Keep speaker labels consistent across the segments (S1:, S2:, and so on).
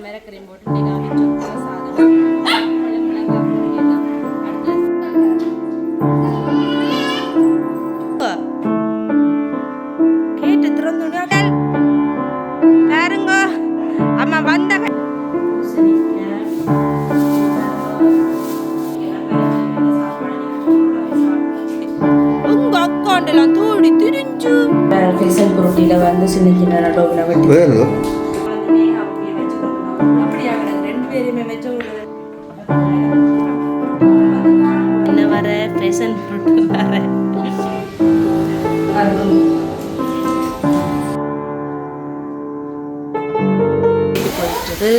S1: மிளகரையும் போட்டு நீங்கள் அவிச்சு சாதம் போயிட்டது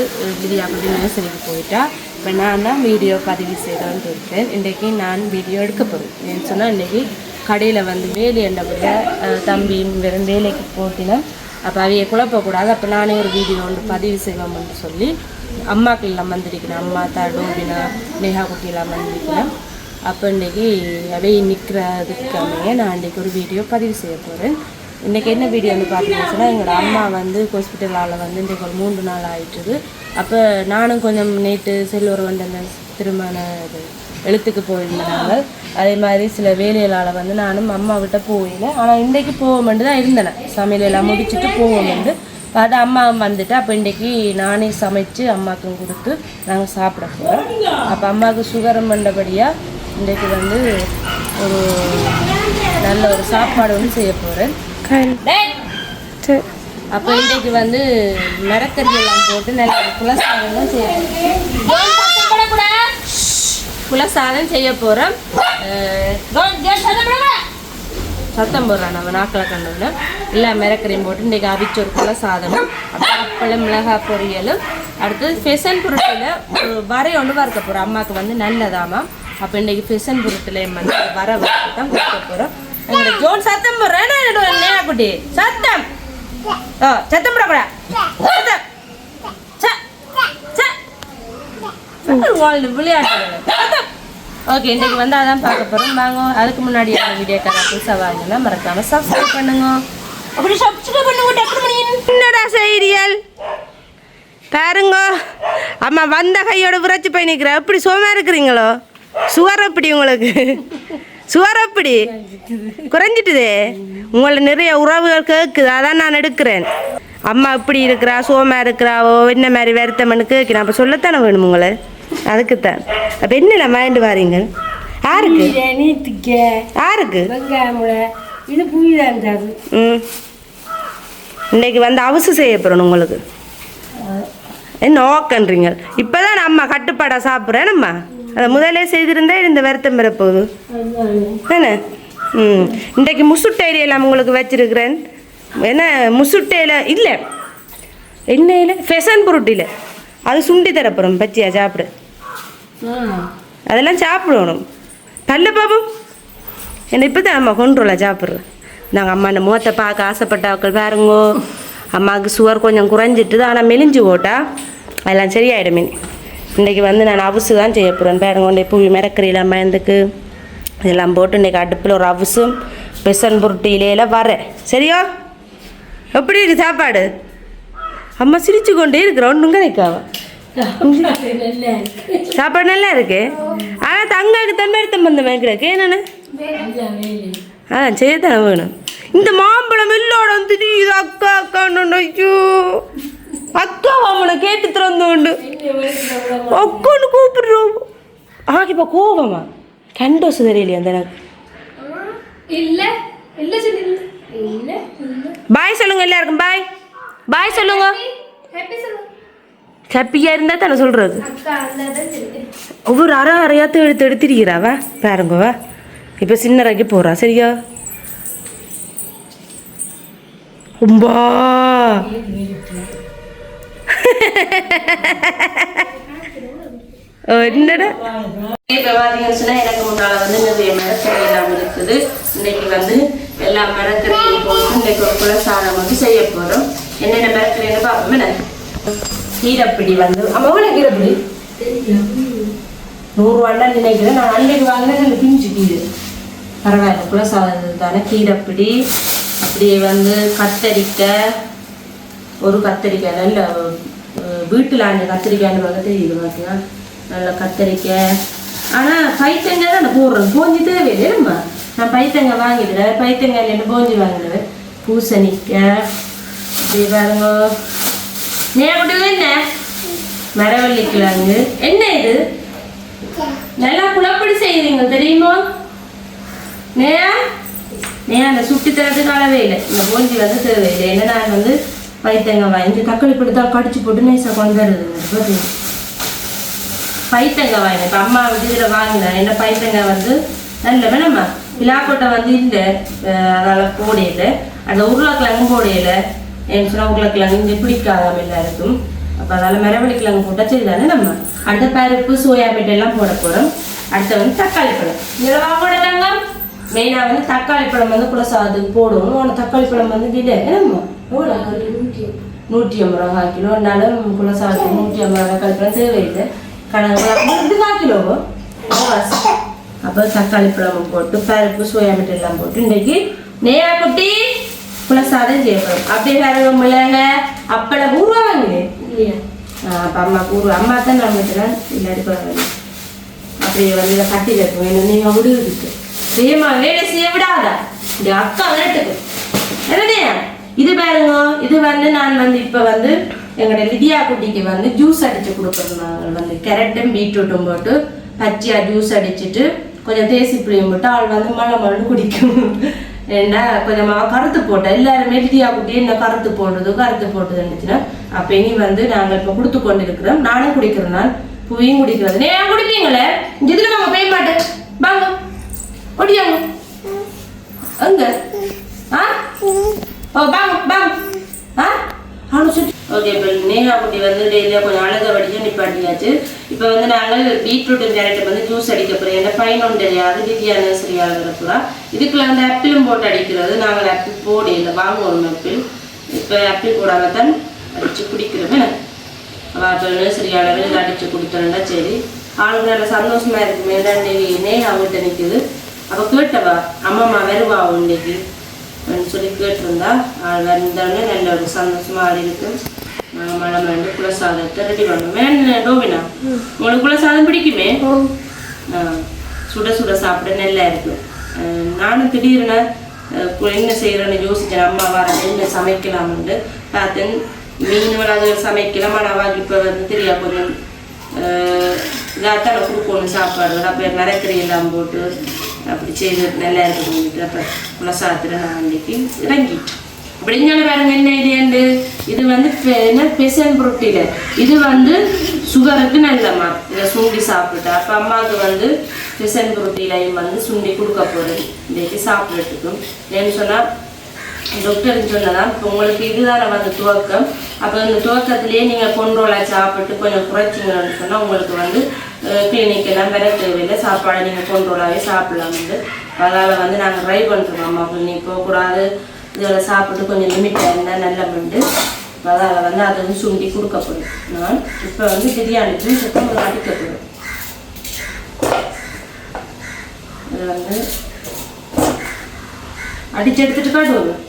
S1: விதியா அப்படி நர்சரிக்கு போயிட்டா இப்போ நான் தான் வீடியோ பதிவு செய்யலான்ட்டு இருக்கேன். இன்றைக்கி நான் வீடியோ எடுக்க போகிறேன் ஏன்னு சொன்னால் இன்றைக்கி கடையில் வந்து வேலி என்றபடியா தம்பி வெறும் வேலைக்கு போட்டினேன் அப்போ அவைய குழப்பக்கூடாது. அப்போ நானே ஒரு வீடியோ ஒன்று பதிவு செய்வோம்னு சொல்லி அம்மாக்கள் எல்லாம் வந்திருக்கிறேன் அம்மா தா டோபினா நேஹா குட்டியெல்லாம் வந்திருக்கிறேன் அப்போ இன்றைக்கி அவை நிற்கிறதுக்காமே நான் இன்றைக்கி ஒரு வீடியோ பதிவு செய்ய போகிறேன் இன்றைக்கி என்ன வீடியோ வந்து பார்த்தீங்கன்னு சொன்னால் எங்களோட அம்மா வந்து ஹாஸ்பிட்டலால் வந்து இன்றைக்கு ஒரு மூன்று நாள் ஆயிட்டுது அப்போ நானும் கொஞ்சம் நேற்று செல்வர் வந்து அந்த திருமண இது எழுத்துக்கு போயிருந்தாங்க. அதே மாதிரி சில வேலைகளால் வந்து நானும் அம்மா விட்ட போயில ஆனால் இன்றைக்கு போவோம்னு தான் இருந்தேன். சமையல் எல்லாம் முடிச்சுட்டு போவோம்னு அது அம்மா வந்துட்டு அப்போ இன்றைக்கி நானே சமைச்சு அம்மாவுக்கும் கொடுத்து நாங்கள் சாப்பிட போகிறோம் அப்போ அம்மாவுக்கு சுகரம் பண்ணபடியாக இன்றைக்கு வந்து ஒரு நல்ல ஒரு சாப்பாடு ஒன்று செய்ய போகிறேன் அப்போ இன்றைக்கு வந்து மரக்கறி எல்லாம் போட்டு நல்ல குலசாதம் தான் செய்ய குலசாதம் செய்ய போகிறோம் சத்தம் போடுறான் நம்ம நாக்கில் கண்டோம்னா எல்லா மிரக்கரையும் போட்டு இன்றைக்கி அவிச்ச ஒரு அப்புறம் அப்பளம் மிளகாய் பொரியலும். அடுத்தது ஃபெசன் ஒரு வரை ஒன்று வறுக்க போகிறோம் அம்மாவுக்கு வந்து நல்லதாமா அப்போ இன்றைக்கி ஃபெஷன் பொருட்டிலையும் வந்து வர வறுத்து தான் கொடுக்க போகிறோம் எங்களோட ஜோன் சத்தம் போடுறேன் நேரா குட்டி சத்தம். ஓ சத்தம். போடக்கூடாது சத்தம் விளையாட்டு. ஓகே இன்றைக்கு வந்து அதான் பார்க்க போகிறோம் வாங்க அதுக்கு முன்னாடி அந்த வீடியோ கதை புதுசாக வாங்கினா மறக்காமல் சப்ஸ்கிரைப் பண்ணுங்க. அப்படி சப்ஸ்கிரைப் பண்ணுங்க டக்கு மணி
S2: என்னடா செய்தியல்? பாருங்க. அம்மா வந்த கையோட விரைச்சி போய் நிற்கிற எப்படி சோமா இருக்கிறீங்களோ? சுவர் எப்படி உங்களுக்கு? சுவர் எப்படி? குறைஞ்சிட்டுதே. உங்களை நிறைய உறவுகள் கேட்குது அதான் நான் எடுக்கிறேன். அம்மா இப்படி இருக்கிறா சோமா இருக்கிறாவோ என்ன மாதிரி வருத்தம்னு கேட்கிறேன் அப்போ சொல்லத்தானே வேணும் உங்களை? அதுக்குத்தான். அப்போ என்ன வாங்கிட்டு வாரீங்க? யாருக்கு? யாருக்கு?
S3: இது
S2: ம். இன்னைக்கு வந்து அவசு செய்ய போகிறோம் உங்களுக்கு. என்ன ஓக்கன்றீங்க இப்போ தான் அம்மா கட்டுப்பாடாக சாப்பிட்றேன் நம்ம அதை முதலே செய்திருந்தா இந்த வருத்தம் பெறப்போகுது என்ன ம். இன்றைக்கு முசுட்டையில எல்லாம் உங்களுக்கு வச்சிருக்கிறேன். என்ன முசுட்டையில் இல்லை. எண்ணெயில் ஃபெசன் பொருட்டியில் அது சுண்டி தரப்போகிறோம் பச்சியா சாப்பிடு. அதெல்லாம் சாப்பிடணும். பல்ல பாபம் என்ன இப்போ தான் அம்மா கொண்டு வரல சாப்பிட்றேன். நாங்கள் அம்மா இந்த முகத்தை பார்க்க ஆசைப்பட்டாக்கள் பாருங்கோ. அம்மாவுக்கு சுகர் கொஞ்சம் குறைஞ்சிட்டு தான் ஆனால் மெலிஞ்சு போட்டா அதெல்லாம் சரியாயிடும் இன்றைக்கி வந்து நான் அவுசு தான் செய்ய போகிறேன் பாருங்க கொண்டே புவி மிரக்கறியில் மயந்துக்கு. இதெல்லாம் போட்டு இன்றைக்கி அடுப்பில் ஒரு அவுசும் பெசன் புருட்டி வரேன் சரியா? எப்படி இருக்கு சாப்பாடு? அம்மா சிரிச்சு கொண்டே இருக்கிறோம் ஒன்றும் கிடைக்காவா சாப்பாடு நல்லா இருக்கு? ஆனால் தங்காக்கு தம்பெடுத்த வந்த மேய்க்கிறக்கு என்னென்ன? ஆ செய்யத்தானே வேணும். இந்த மாம்பழம் இல்லோட வந்து நீ இது அக்கா அக்கா ஐயோ. அக்கா அவனை கேட்டு திறந்து உண்டு அக்கான்னு கூப்பிடுறோம். ஆ இப்போ கோவமா? கண்டோசு தெரியலையா அந்த எனக்கு
S3: இல்ல. இல்ல
S2: பாய் சொல்லுங்க எல்லாருக்கும் பாய். பாய் சொல்லுங்க.
S3: ஹாப்பி சொல்லு.
S2: ஹாப்பியாக இருந்தால் தானே சொல்கிறது ஒவ்வொரு அரை அரையாத்த எடுத்து எடுத்துருக்கிறாவா பாருங்கவா இப்போ சின்னராக்கி போகிறா சரியா? உம்பா. என்னடா?
S1: இப்போ பார்த்தீங்கன்னு சொன்னால் எனக்கு முன்னால் வந்து நிறைய மரக்கறி எல்லாம் இருக்குது. இன்னைக்கு வந்து எல்லா மரக்கறியும் போட்டு இன்னைக்கு ஒரு குலசாதம் வந்து செய்ய போகிறோம் என்னென்ன மரக்கறின்னு பார்ப்போம் என்ன? கீரைப்பிடி வந்து அம்மாவோட கீரைப்பிடி? நூறுரூவாண்டா நினைக்கிறேன். நான் அன்னைக்கு வாங்கினேன் அந்த பிஞ்சு கீரை. பரவாயில்ல குலசாதம் தானே. கீரைப்பிடி அப்படியே வந்து கத்தரிக்காய் ஒரு கத்தரிக்காய் நல்ல வீட்டில் அந்த கத்திரிக்காய்னு பார்க்க இது பார்த்தீங்கன்னா நல்ல கத்திரிக்காய். ஆனால் பைத்தங்காய் தான் போடுறோம் போஞ்சி தேவையில்லை நம்ம நான் பைத்தங்காய் வாங்கிடுறேன் இல்லைன்னு போஞ்சி வாங்கிடுவேன் பூசணிக்காய். இப்படி பாருங்க. நேரப்பட்டு என்ன? மரவள்ளி கிழங்கு. என்ன இது? நல்லா குழப்படி செய்யுறீங்க தெரியுமா? நேயா நேயா அந்த சுட்டி தரதுக்கு அளவே இல்லை. இந்த போஞ்சி வந்து தேவையில்லை. என்ன நான் வந்து பைத்தங்காய் வாங்கி தக்காளி போட்டு கடிச்சு போட்டு நைஸாக கொண்டு பார்த்தீங்க பைத்தங்காய் வாங்கினேன். இப்போ அம்மா வந்து இதில் வாங்கினேன் என்ன பைத்தங்காய் வந்து நல்ல வேணாம்மா விழாக்கோட்டை வந்து இல்லை. அதனால் போடையில அந்த உருளைக்கிழங்கும் போடையில ஏன்னு சொன்னால் உருளைக்கிழங்கு இங்கே பிடிக்காதாம எல்லாருக்கும். அப்போ அதால் மரவள்ளி கிழங்கு போட்டால் சரி தானே நம்ம? அடுத்த பருப்பு சோயா எல்லாம் போட போகிறோம் அடுத்து வந்து தக்காளி பழம். இதில் வாங்க மெயினாக வந்து தக்காளி பழம் வந்து குலசாதத்துக்கு போடுவோம். ஆனால் தக்காளி பழம் வந்து இல்லை. என்னம்மா நூற்றி ஐம்பது ரூபா கிலோ இருந்தாலும் குலசாதத்துக்கு நூற்றி ஐம்பது ரூபா பழம் தேவையில்லை கணக்கு கால் கிலோவோ அப்போ தக்காளி பழம் போட்டு பருப்பு சோயா மீட் எல்லாம் போட்டு இன்றைக்கு நேரா குட்டி குலசாதம் செய்யப்படும் அப்படியே வேற மிளக அப்பளம் ஊறுவா வாங்குது
S4: இல்லையா
S1: அப்போ அம்மா ஊறு அம்மா தான் நான் விட்டுறேன் இல்லாட்டி பரவாயில்ல அப்படியே வந்து கட்டி வேணும் நீங்கள் விடுவதுக்கு செய்யமா வேலை செய்ய விடாதா இந்த அக்கா விரட்டுக்கு இது பாருங்க இது வந்து நான் வந்து இப்போ வந்து எங்களோட லிதியா குட்டிக்கு வந்து ஜூஸ் அடிச்சு கொடுக்குறோம் நாங்கள் வந்து கேரட்டும் பீட்ரூட்டும் போட்டு பச்சையாக ஜூஸ் அடிச்சுட்டு கொஞ்சம் தேசி புளியும் போட்டு அவள் வந்து மழை மழை குடிக்கும். ஏன்னா கொஞ்சமாக கருத்து போட்டேன். எல்லாருமே லிதியா குட்டி என்ன கருத்து போடுறது கருத்து போட்டது இருந்துச்சுன்னா அப்போ இனி வந்து நாங்கள் இப்போ கொடுத்து கொண்டு இருக்கிறோம் நானும் குடிக்கிறேன் நான் புவியும் குடிக்கிறது. நீ ஏன் குடிப்பீங்களே? இதில் வாங்க போய் மாட்டேன் வாங்க. குடியாங்க அங்க. ஆ? ஓ பாங்க ஆ? அவனு ஓகே இப்போ நேஹா குட்டி வந்து டெய்லியாக கொஞ்சம் அழகாக வடிச்சு நிப்பாட்டியாச்சு. இப்போ வந்து நாங்கள் பீட்ரூட்டும் கேரட்டை வந்து ஜூஸ் அடிக்க போகிறோம் ஏன்னா பதினொன்று தெரியாது திவ்யா நர்சரியாக இருக்கிறா இதுக்குள்ள வந்து ஆப்பிளும் போட்டு அடிக்கிறது. நாங்கள் ஆப்பிள் போடையில் வாங்குவோம் ஆப்பிள் இப்போ ஆப்பிள் போடாமல் தான் அடித்து குடிக்கிறோமே. என்ன? அவள் இப்போ அடித்து கொடுத்தோன்னா சரி. ஆளுக்கு நல்ல சந்தோஷமாக இருக்குமே. ரெண்டு நேஹா வீட்டை நிற்குது அவள் கேட்டவா? அம்மா வருவா இன்னைக்கு? சொல்லி கேட்டிருந்தா ஆள் வந்தோடனே நல்ல ஒரு சந்தோஷமா ஆடி இருக்கு. நாங்கள் மழை மழை குலசாதத்தை ரெடி பண்ணோம் வேணும் டோபினா? உங்களுக்கு குலசாதம் பிடிக்குமே? சுட சுட சாப்பிட நல்லா இருக்கும் அஹ் நானும் திடீர்னு என்ன செய்யறேன்னு யோசிச்சேன் அம்மா வர என்ன சமைக்கலாம்னு பார்த்தேன். மீன் வளர்ந்து சமைக்கலாம். ஆனால் இப்போ வந்து தெரியா கொஞ்சம் இதாத்தான் கொடுக்கணும் சாப்பாடு. அப்போ மரக்கறி எல்லாம் போட்டு அப்படி செய்து நல்லா இருக்குது அப்போ குலசாத்தில் நான் அன்னைக்கு இறங்கி அப்படிங்கால பாருங்க என்ன இது என்று இது வந்து என்ன பெசன் புரொட்டில இது வந்து சுகருக்கு நல்லம்மா இதை சுண்டி சாப்பிட்டு அப்போ அம்மாவுக்கு வந்து பெசன் புரொட்டிலையும் வந்து சுண்டி கொடுக்க போகிறது இன்றைக்கு சாப்பிட்றதுக்கும் ஏன்னு சொன்னால் டாக்டர் சொன்னதான் இப்போ உங்களுக்கு இதுதானே வந்து துவக்கம் அப்போ இந்த துவக்கத்திலேயே நீங்கள் கொண்டோலா சாப்பிட்டு கொஞ்சம் குறைச்சிங்கன்னு சொன்னால் உங்களுக்கு வந்து கிளினிக் எல்லாம் வர தேவையில்லை. சாப்பாடை நீங்கள் கொண்டோலாவே சாப்பிடலாம் வந்து. அதனால் வந்து நாங்கள் ட்ரை பண்ணுறோம் அம்மா. நீ போகக்கூடாது இதில் சாப்பிட்டு கொஞ்சம் லிமிட்டாக இருந்தால் நல்ல பண்ணு அதால் வந்து அதை வந்து சுண்டி கொடுக்கப்படும். நான் இப்போ வந்து பிரியாணி ஜூஸ் சுத்தம் அடிக்கப்படும் இது வந்து அடிச்சு எடுத்துட்டு காட்டுவோம்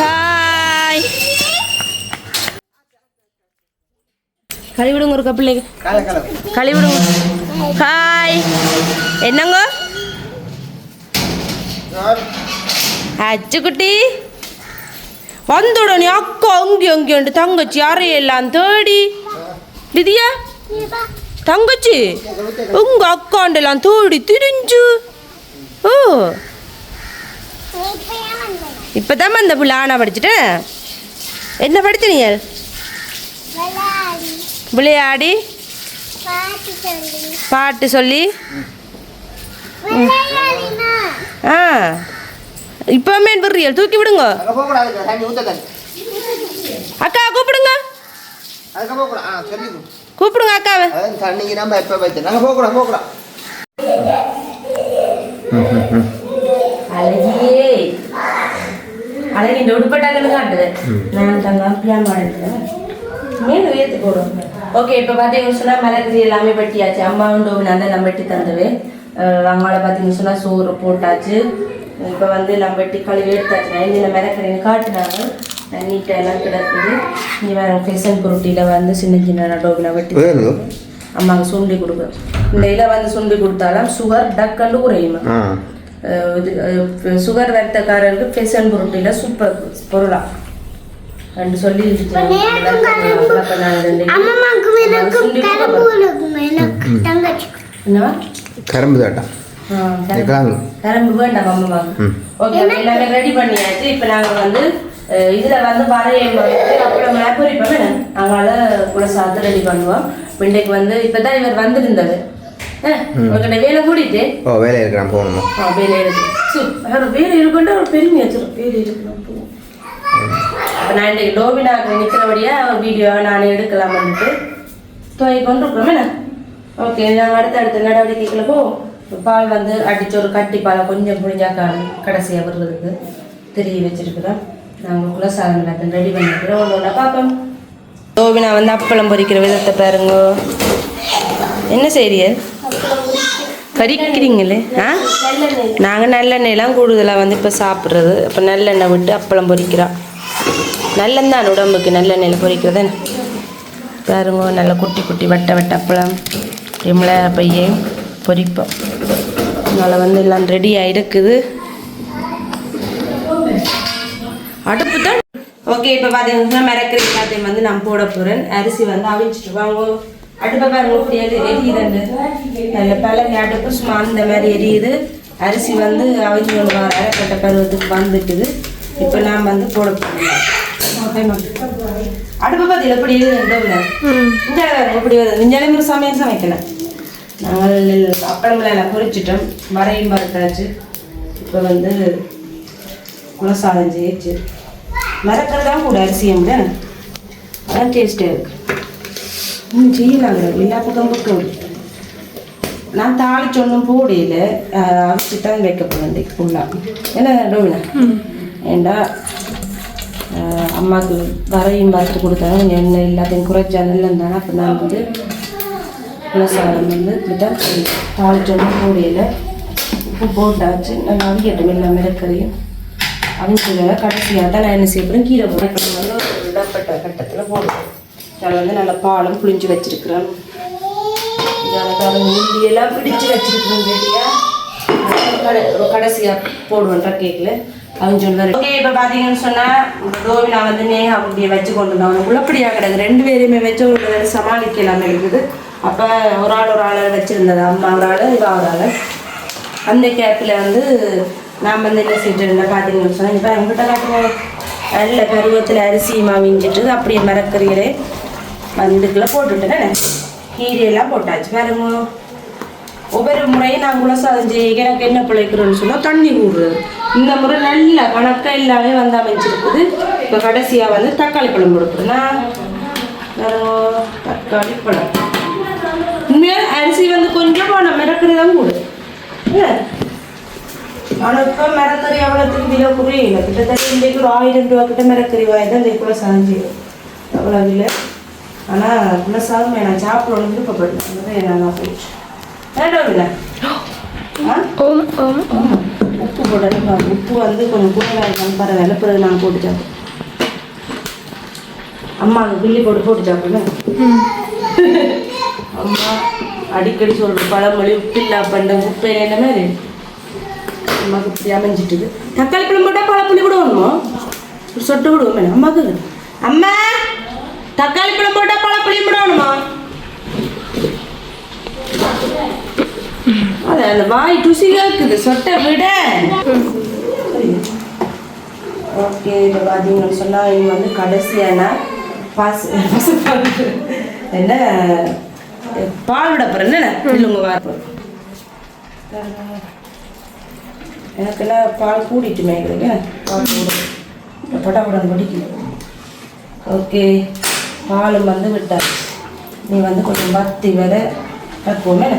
S3: ஹாய் கழுவிடுங்க ஒரு கப்பிள்ளைக்கு கழுவிடுங்க. ஹாய் என்னங்க? அச்சுக்குட்டி. வந்துட நீ அக்கா அங்கே அங்கேண்டு தங்கச்சி அறையெல்லாம் தேடி. திதியா தங்கச்சி உங்க அக்காண்டெல்லாம் தேடி திரிஞ்சு. ஓ. இப்பதான் அந்த பிள்ளை ஆனா படிச்சுட்டேன். என்ன படித்தீங்க விளையாடி பாட்டு சொல்லி. ஆ. இப்போ மேன் விடுறியல். தூக்கி விடுங்க. அக்கா கூப்பிடுங்க. கூப்பிடுங்க அக்காவை.
S5: தண்ணிக்கு நம்ம எப்போ வைத்து நாங்கள் போகக்கூடாது போகக்கூடாது.
S1: அழகியே. அழகி இந்த உடுப்பட்டாக்கள் காட்டுது நான் தங்க மீன் உயர்த்தி போடும் ஓகே இப்போ பார்த்தீங்கன்னு சொன்னால் மிளகு எல்லாமே வெட்டியாச்சு. அம்மாவும் டோவினா தான் வெட்டி தந்தது. அஹ் அம்மாவை பார்த்தீங்கன்னு சொன்னால் சோறு போட்டாச்சு. இப்போ வந்து நம்ம வெட்டி கழுவி எடுத்தாச்சு. நான் இந்த மிளகரையும் காட்டினாங்க. நீட்டாக எல்லாம் கிடக்குது. இங்கே வேறு ஃபெசன் புருட்டியில் வந்து சின்ன சின்ன நடுவில் வெட்டி அம்மாவுக்கு சுண்டி கொடுக்கும் இந்த இலை வந்து சுண்டி கொடுத்தாலும் சுகர் டக்கண்டு குறையுமா? இது சுகர் வருத்தக்காரருக்கு ஃபெசன் புருட்டியில் சூப்பர் பொருளா. ரெண்டு சொல்லி
S3: கரும்பு உலகம் எனக்கு தங்கச்சி
S1: என்னவா
S5: கரும்பு
S1: வேண்டாம் அம்மாவுக்கு
S5: ம்
S1: ஓகே எல்லாமே ரெடி பண்ணியாச்சு இப்போ நாங்கள் வந்து இதுல வந்து வரையம் அப்புறம் பொரிப்போம் என்ன அதனால கூட சாத்து ரெடி பண்ணுவோம் இப்ப இன்றைக்கு வந்து இப்பதான் இவர் வந்திருந்தவர் உங்கள்கிட்ட வேலை கூட்டிட்டு
S5: ஓ வேலை இருக்கிறான் போகணுமா
S1: ஆ வேலை இருக்கு வேலை இருக்குன்ற ஒரு பெருமை வச்சிடும் வேலை இருக்கணும் நான் இன்றைக்கு டோபினாக்கு நிற்கிறபடியாக வீடியோ நான் எடுக்கலாம்னுட்டு துவை கொண்டு இருக்கிறோம் என்ன? ஓகே நாங்கள் அடுத்த அடுத்த நடவடிக்கைகளை போவோம் பால் வந்து அடித்து ஒரு கட்டி பாலை கொஞ்சம் புழிஞ்சா காணும் கடைசியாக விடுறதுக்கு திரிய வச்சிருக்கிறோம் நாங்கள் குலசாதனம் ரெடி பண்ணிக்கிறோம் ஒன்று ஒன்றா பார்ப்போம். டோவினா வந்து அப்பளம் பொரிக்கிற விதத்தை பாருங்க. என்ன செய்றீங்க கறிக்கிறீங்களே ஆ? நாங்கள் நல்லெண்ணெயெல்லாம் கூடுதலாக வந்து இப்போ சாப்பிட்றது. இப்போ நல்லெண்ணெய் விட்டு அப்பளம் பொரிக்கிறோம் நல்லந்தான் உடம்புக்கு நல்லெண்ணெயில் பொரிக்கிறது என்ன? பாருங்க நல்ல குட்டி குட்டி வட்ட வட்ட அப்பளம் இம்ல பையே பொரிப்போம் அதனால் வந்து எல்லாம் ரெடியாக இருக்குது. அடுப்பு தான். ஓகே இப்போ பார்த்தீங்கன்னா மிரக்கிற எல்லாத்தையும் வந்து நான் போட போகிறேன் அரிசி வந்து அவிச்சிட்டு வாங்க. அடுப்பை பாருங்க முடியாது எரியுது நல்ல பழகி அடுப்பு சும்மா அந்த மாதிரி எரியுது. அரிசி வந்து அவிஞ்சு கொண்டு வர அரைக்கட்ட பருவத்துக்கு வந்துட்டுது. இப்போ நான் வந்து போட போகிறேன் இப்படி இருக்குது இந்த இப்படி வருது? இந்த அளவுக்கு சமையல் சமைக்கலாம் நாங்கள் அப்பளங்களை எல்லாம் பொரிச்சிட்டோம் வரையும் பார்த்தாச்சு இப்போ வந்து குலசாதம் செய்யிச்சு மறக்கிறது தான் கூட அரிசியை விட அதான் டேஸ்ட்டாக இருக்கு. ம் செய்யலாங்க எல்லா பக்கம் பக்கம் நான் தாளிச்சு ஒன்றும் போடையில அவிச்சு தான் வைக்க போகிறேன் ஃபுல்லாக என்ன டோவினா ஏண்டா? அம்மாவுக்கு வரையும் பார்த்துட்டு கொடுத்தாங்க கொஞ்சம் எண்ணெய் எல்லாத்தையும் குறைச்சி அதில் இருந்தானே அப்போ நான் வந்து குலசாதம் வந்து இப்படி தான் தாளிச்சு உப்பு போட்டாச்சு நான் அவிக்கட்டும் எல்லாம் மிளக்கறியும் அவிஞ்சதில் கடைசியாக தான் நான் என்ன செய்யப்படும் கீரை போடுறேன். வந்து ஒரு விடப்பட்ட கட்டத்தில் போடுவேன் நான் வந்து நல்லா பாலம் புளிஞ்சு வச்சிருக்கிறேன். எனக்கு பிடிச்சி பிடிச்சு வச்சிருக்கிறேன். கடை கடைசியாக போடுவேன்ற கேக்கில். அப்படின்னு சொல்லுவார். ஓகே இப்போ பார்த்தீங்கன்னு சொன்னால் டோவினா வந்து நேஹா அப்படியே வச்சு கொண்டு வந்தாங்க உழப்படியாக கிடையாது ரெண்டு பேரையுமே வச்சு ஒரு வேளை சமாளிக்கலாம் இருக்குது. அப்போ ஒரு ஆள் ஒரு ஆள் வச்சுருந்தது. அம்மா ஒரு ஆள் இவா ஒரு ஆள். அந்த கேப்பில் வந்து நான் வந்து என்ன செஞ்சுருந்தேன் பார்த்தீங்கன்னு சொன்னால் இப்போ எங்கிட்ட காட்டுங்க நல்ல பருவத்தில் அரிசி மாவிஞ்சிட்டு அப்படியே மரக்கறிகளே வந்துக்குள்ள போட்டுட்டேன் கீரையெல்லாம் போட்டாச்சு. பாருங்க. ஒவ்வொரு முறையும் நான் குலசாதம் செய்ய எனக்கு என்ன பிழைக்கிறோன்னு சொன்னால் தண்ணி கூடுறது இந்த முறை நல்ல கணக்காக எல்லாமே வந்து அமைஞ்சிருக்குது. இப்போ கடைசியாக வந்து தக்காளி பழம் கொடுக்குறேன்னா தக்காளி பழம் உண்மையாக அரிசி வந்து கொஞ்சம் நான் மிரக்கறி தான் கூடு ஆனால் இப்போ மிரக்கறி அவ்வளோத்துக்கு விலை குறையில. கிட்டத்தட்ட இன்றைக்கு ஒரு ஆயிரம் ரூபா கிட்ட மிரக்கறி வாங்கி தான் இந்த குலசாதம் செய்யும் அவ்வளோ விலை ஆனால் குலசாதம் நான் சாப்பிடணும்னு விருப்பப்பட்டேன். நான் போயிடுச்சு. வேண்டாம் உப்பு போடணும். உப்பு வந்து கொஞ்சம் கூடுதலாக இருந்தாலும் பரவாயில்ல பிறகு நான் போட்டு சாப்பிடுவேன் அம்மாவுக்கு பில்லி போட்டு போட்டு சாப்பிடுவேன் அம்மா அடிக்கடி சொல்ற பழமொழி உப்பு இல்லா பண்ட உப்பு என்ன மாதிரி? அம்மாவுக்கு இப்படி அமைஞ்சிட்டுது. தக்காளி பழம் போட்டால் பழப்புளி கூட வேணுமோ ஒரு சொட்டு விடுவோம் மேடம் அம்மாவுக்கு அம்மா தக்காளி பழம் போட்டால் பழப்புளி கூட வேணுமா அது அந்த வாய் ருசி இருக்குது சொட்டை விட. ஓகே இப்போ பார்த்தீங்கன்னு சொன்னால் இவங்க வந்து கடைசியான பாஸ் பசுப்பால் என்ன? பால் விட போகிறேன் என்ன இல்லைங்க வார எனக்கு என்ன பால் கூடிட்டு மேய்க்கிறீங்க பால் கூட பட்டாபடம் பிடிக்கல ஓகே பாலும் வந்து விட்டார் நீ வந்து கொஞ்சம் பத்தி வர வைப்போமே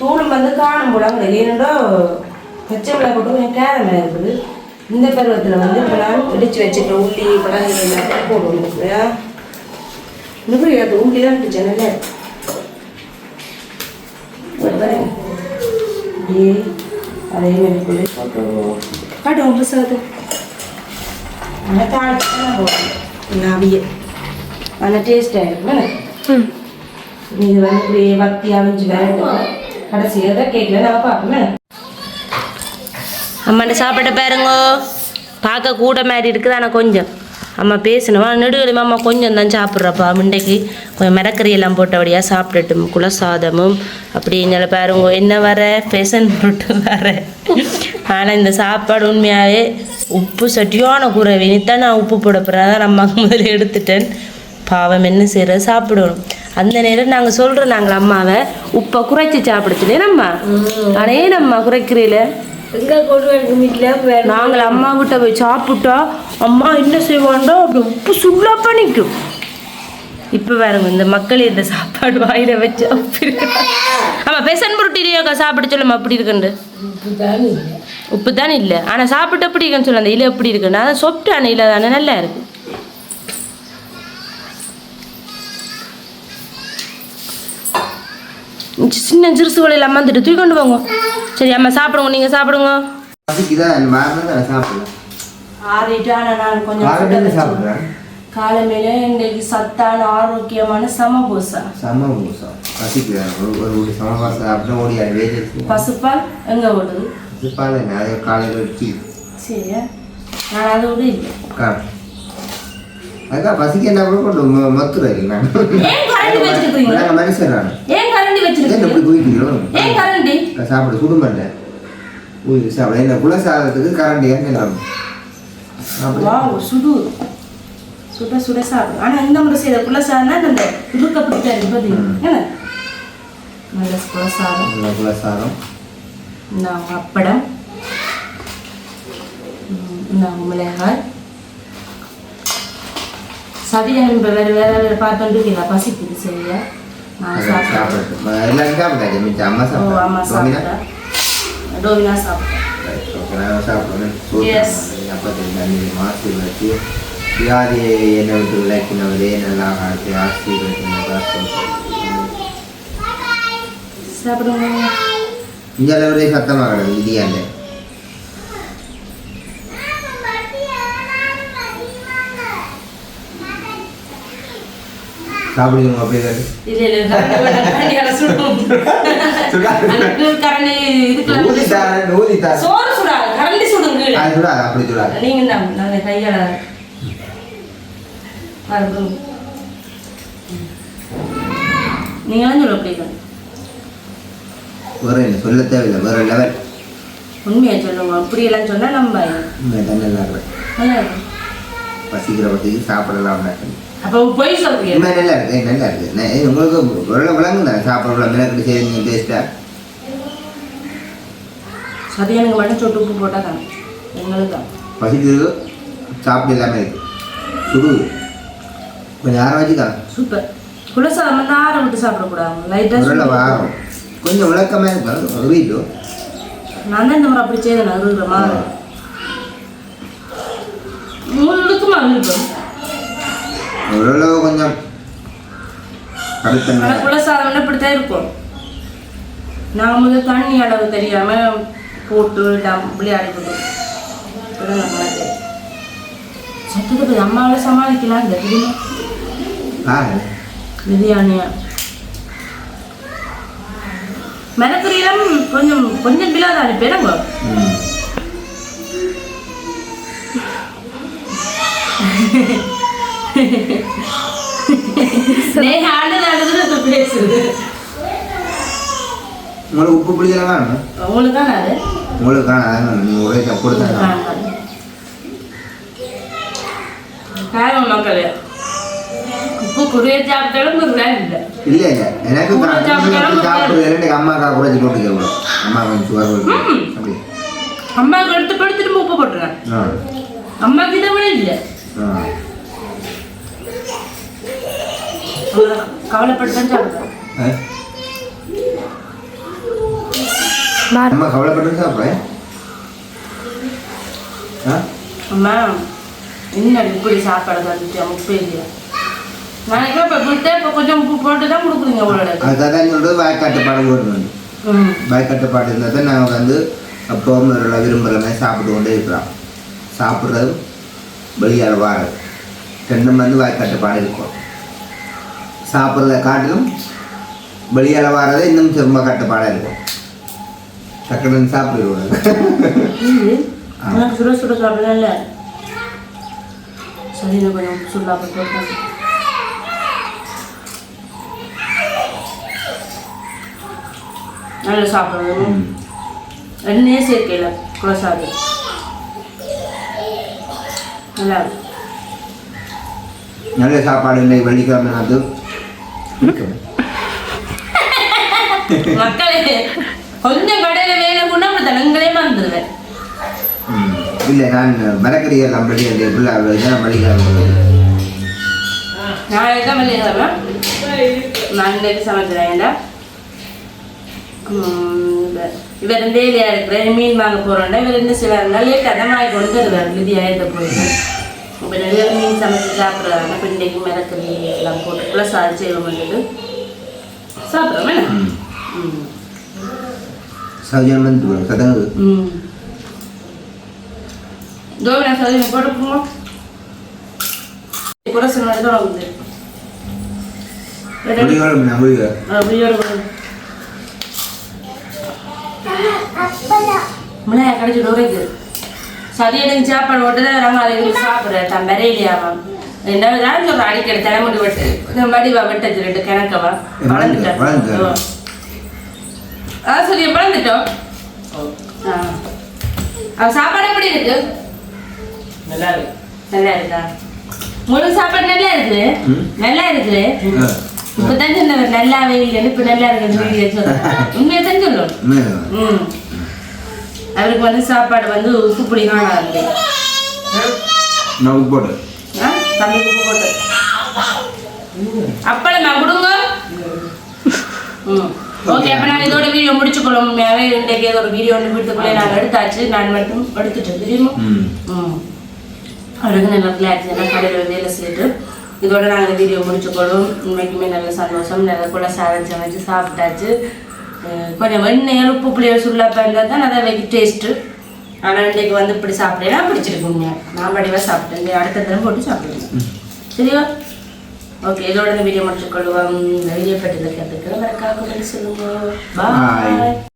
S1: தூளும் வந்து காணும் போல அங்கே ஏனோ பச்சை மிளகா போட்டு கொஞ்சம் கேரம் இருக்குது. இந்த பருவத்தில் வந்து இப்போ நான் இடிச்சு வச்சுக்கிற உள்ளி பழங்கள் எல்லாத்தையும் போடுவோம் இல்லையா இன்னும் அது உள்ளி தான் இருந்துச்சு நல்லா. அப்படியே அதே புதுசாக ஆனால் தாழ்த்து போடுறேன். அவிய ஆனால் டேஸ்டாக இருக்கும். இது வந்து இப்படி வத்தி அவிஞ்சு கடைசியாக தான் கேட்கல நான் பார்க்கணும் அம்மாண்ட சாப்பிட்ட பாருங்க. பார்க்க கூட மாதிரி இருக்குது ஆனால் கொஞ்சம். அம்மா பேசணுமா. நெடுவலி அம்மா கொஞ்சம் தான் சாப்பிட்றப்பா. முண்டைக்கு கொஞ்சம் மிரக்கறியெல்லாம் போட்டபடியாக சாப்பிட்டுட்டும் குல சாதமும் அப்படிங்கிற பாருங்க. என்ன வர? பெசன் போட்டு வர. ஆனால் இந்த சாப்பாடு உண்மையாகவே உப்பு சட்டியான குறைவினித்தான் நான் உப்பு போட போகிறேன் தான் நம்ம முதல்ல எடுத்துட்டேன். பாவம் என்ன செய்கிற சாப்பிடணும். அந்த நேரம் நாங்கள் சொல்கிறோம் நாங்கள் அம்மாவை உப்பை குறைச்சி சாப்பிடுச்சுனே நம்ம. ஏன் நம்ம குறைக்கிறீல நாங்கள் அம்மா கிட்ட போய் சாப்பிட்டா அம்மா என்ன செய்வாண்டோ? அப்படி உப்பு சுள்ளப்பா நிற்கும் இப்போ பாருங்க இந்த மக்கள் இந்த சாப்பாடு வாயில வச்சு ஆமாம் பெசன் புருட்டிலேயோக்கா சாப்பிட சொல்லுமா அப்படி இருக்குண்டு உப்பு தானே இல்லை. ஆனால் சாப்பிட்டு எப்படி இருக்குன்னு சொல்ல அந்த இலை எப்படி இருக்குன்னு. அதான் சொப்டான இலை தானே நல்லா இருக்கு. சின்ன சிறுசு வலையில் அம்மா வந்துட்டு தூக்கி கொண்டு போங்க. சரி அம்மா சாப்பிடுங்க நீங்கள் சாப்பிடுங்க.
S5: சாப்பிடலாம்
S1: ஆறிட்டான நான் கொஞ்சம் காலமேல இன்னைக்கு சத்தான ஆரோக்கியமான சமபூசா.
S5: சம பூசம் பசிக்குதான் ஒரு ஒரு ஒரு சமபாசம் சாப்பிட்டு ஓடி வேலை
S1: பசுப்பால் எங்க ஓடுது
S5: காலையில் ஒரு டீ.
S1: சரியா? நான் அதை விட இல்லை.
S5: பசிக்கு என்ன கூட கொண்டு மனுஷன்
S1: வச்சிருக்கீங்க?
S5: சாப்பிட ஊதி சாப்பிட. கரண்ட் என்ன அப்படி
S1: வா சுடு. சுட சுட சாப்பிடும் ஆனா இந்த முறை செய்த குலசாதம்னா அந்த இருக்க பிடிக்காது பார்த்தீங்க என்ன? நல்ல குலசாதம்
S5: நல்ல
S1: நான் அப்படம். நான் மிளகாய். சதியம் இப்போ வேறு வேறு வேறு பார்த்துட்டு இருக்கீங்களா? பசிக்குது சரியா?
S5: එල්ලගේ කාපටද මේ අම්මා සප්ප
S1: අම්මා සප්ප
S5: ඩොමිනා
S1: සප්ප ඔකලා සප්ප
S5: නේ.
S1: යස්
S5: අපිට දැන් මාසෙ වගේ යාදී එන දුලක් නෝදේ නලා හර්තේ ආශිර්වාද
S1: නබස්සෝ
S5: සබ්‍රෝ ඉන්ජලවරේ සත්තම කරන්නේ ඉදියන්නේ. சாப்பிடுங்க அப்படியே
S1: இல்லை இல்லை கரண்டி இதுக்குள்ள
S5: ஊதித்தாரன் ஊதித்தாரன்
S1: சோறு சுடாது கரண்டி சுடுங்க
S5: அது சுடாது அப்படி சுடாது
S1: நீங்க தான் நாங்கள் கையால பாருங்க நீங்களும் சொல்ல. பிடிக்கும்
S5: வேற என்ன சொல்ல தேவையில்லை வேற லெவல்
S1: உண்மையை சொல்லுங்க அப்படியெல்லாம் சொன்னா நம்ம
S5: உண்மையை தான் நல்லா இருக்கு. பசிக்கிற பசிக்கு சாப்பிடலாம்
S1: அப்போ பொய் சொல்றீங்க
S5: நல்லா இருக்கு நல்லா இருக்கு உங்களுக்கு ஒரு விளங்கு தான் சாப்பிடலாம் மிளகு சரி நீங்கள் டேஸ்ட்டா
S1: சதியனுக்கு மட்டும் சொட்டு உப்பு போட்டால் தான் எங்களுக்கு தான்
S5: பசிக்கிறது சாப்பிட்டு எல்லாமே இருக்கு சுடு கொஞ்சம் யாரை வச்சுக்கலாம்
S1: சூப்பர் குலசாதம் வந்து ஆற விட்டு சாப்பிடக்கூடாது லைட்டாக
S5: வாரம் கொஞ்சம் விளக்கமாக இருக்கும் ஒரு வீட்டு
S1: நான் தான் இந்த முறை அப்படி செய்தேன் அறுபது மாதிரி முழுக்குமா விருப்பம்
S5: ஓரளவு கொஞ்சம் கருத்தன்மை
S1: ஆனால் குலசாதம் இப்படித்தான் இருக்கும். முதல் தண்ணி அளவு தெரியாம போட்டு டம் விளையாடி போட்டு இப்படிதான் நம்மளுக்கு சத்தத்தை போய் அம்மாவில் சமாளிக்கலாம் இந்த பிரியாணியா மிளகறியிலும் கொஞ்சம் கொஞ்சம் பிலாத அனுப்பிடுங்க
S5: ம். உங்களுக்கு உப்பு பிடிக்கலாம் வேணும்?
S1: உங்களுக்கு தான்
S5: காணாது நீங்கள் ஒரே கொடுத்தா
S1: காரணம் மக்களே உப்பு குறைய சாப்பிட்டாலும் இல்லை.
S5: இல்லை இல்லை. எனக்கு சாப்பிடுறது எனக்கு அம்மாக்கா குறைச்சி போட்டு கேட்கணும் அம்மா கொஞ்சம் சுகர் அப்படி
S1: அம்மாவுக்கு எடுத்து போட்டு திரும்ப உப்பு போட்டுறேன்
S5: ஆ.
S1: அம்மாவுக்கு இதை விட இல்லை. கவலைப்பட்டு தான் சாப்பிடுறேன்?
S5: அம்மா கவலைப்பட்டு சாப்பிட்றேன்
S1: அம்மா என்ன இப்படி சாப்பாடு தந்துட்டு உப்பு இல்லையா? நாளைக்கு இப்போ கொடுத்தேன் இப்போ கொஞ்சம் உப்பு போட்டு தான் கொடுக்குறீங்க உங்களோட
S5: அதுக்காக தான் சொல்கிறது வாய்க்காட்டு பாடம் போடணும்
S1: ம்.
S5: வாய்க்காட்டு பாட்டு இருந்தால் தான் நாங்கள் வந்து அப்பவும் விரும்புகிற மாதிரி சாப்பிட்டு கொண்டே இருக்கலாம். சாப்பிட்றதும் வெளியால் வாரது. ரெண்டும் வந்து வாய் கட்டுப்பாடு இருக்கும். சாப்பிட்றத காட்டிலும் வெளியால் வாரது இன்னும் திரும்ப கட்டுப்பாடாக இருக்கும் டக்குன்னு சாப்பிடுவோம்
S1: சுட சுட சாப்பிடல சரி கொஞ்சம் சுடா போட்டு நல்லா சாப்பிடணும். எண்ணெயே சேர்க்கல குலசாது நல்லா.
S5: நல்ல சாப்பாடு இன்னைக்கு வெள்ளிக்கிழமை அது
S1: மக்களே கொஞ்சம் கடையில வேலை கொண்டு அப்படி தனங்களே மறந்துடுவேன்.
S5: இல்லை நான் மரக்கறி எல்லாம் வெளியே பிள்ளை தான் வெள்ளிக்கிழமை
S1: நாளைக்கு தான் வெள்ளிக்கிழமை நான் இன்னைக்கு சமைக்கிறேன் இவர் ஏரியா இருக்கிறேன் மீன் வாங்க போகிறோம்னா இவர் என்ன செய்வாருன்னா லேட்டாக தான் வாங்கி கொண்டு வருவார் லிதியா ஏற்ற போயிட்டு இப்போ நிறைய மீன் சமைச்சு சாப்பிட்றாங்க இப்போ இன்றைக்கு மிளக்கறி எல்லாம் போட்டு ப்ளஸ் அது செய்வோம் வந்துட்டு சாப்பிட்றோம் என்ன ம்
S5: சௌஜன் வந்து கதவு
S1: ம் ஜோவினா சொல்லி போட்டு போங்க குரசு மாதிரி தான் வந்து
S5: வெள்ளிக்கிழமை நான் போய்
S1: அப்படியோட முளையா கடிச்சு சதியனுக்கு சாப்பாடு போட்டு தான் நாங்கள் அதை எங்களுக்கு சாப்பிட்றேன் தான் வரையிலையாமா என்ன தான் சொல்கிறேன் அடிக்கடி தலைமுடி வெட்டு. இந்த மடிவா வெட்டது ரெண்டு கிணக்கவா? வளர்ந்துட்டேன். ஆ சரி வளர்ந்துட்டோம். ஆ. அவ சாப்பாடு எப்படி இருக்கு?
S2: நல்லா இருக்கு.
S1: நல்லா இருக்கா? முழு சாப்பாடு நல்லா இருக்கு
S5: ம்.
S1: நல்லா இருக்கு இப்பதான் சொன்னவர் நல்லாவே இல்லைன்னு இப்ப நல்லா இருக்குன்னு சொல்றேன் உண்மையை தான் சொல்லணும் ம். அவருக்கு வந்து சாப்பாடு வந்து உப்பு புளி காணாது
S5: நான் உப்பு போட்டு
S1: ஆ? தம்பி உப்பு போட்டு. அப்பளம் நான் கொடுங்க ஓகே அப்போ நான் இதோட வீடியோ முடிச்சுக்கொள்ளும். இன்றைக்கு ஏதோ ஒரு வீடியோ ஒன்று வீட்டுக்குள்ளே நாங்கள் எடுத்தாச்சு. நான் மட்டும் எடுத்துட்டேன் தெரியுமா?
S5: ம்.
S1: அழகு நல்லா ரிலாக்ஸ் எல்லாம் கடையில் வேலை செய்துட்டு இதோட நாங்கள் வீடியோ முடிச்சுக்கொள்ளும். உண்மைக்குமே நல்ல சந்தோஷம். நல்ல கூட சாதம் சமைச்சு சாப்பிட்டாச்சு. கொஞ்சம் வெண்ணெய் உப்பு புளியல் சுள்ளப்பா இருந்தால் தான் நல்லா வெகி டேஸ்ட்டு ஆனால் இன்றைக்கு வந்து இப்படி சாப்பிட்டேன்னா பிடிச்சிருக்குங்க. நான் படிவாக சாப்பிட்டேன். அடுத்த தடவை போட்டு சாப்பிடுவேன் சரியா ஓகே இதோட இந்த வீடியோ முடிச்சுக்கொள்வோம். வீடியோ பற்றி கற்றுக்கிறேன் மறக்காம சொல்லுங்க. பாய்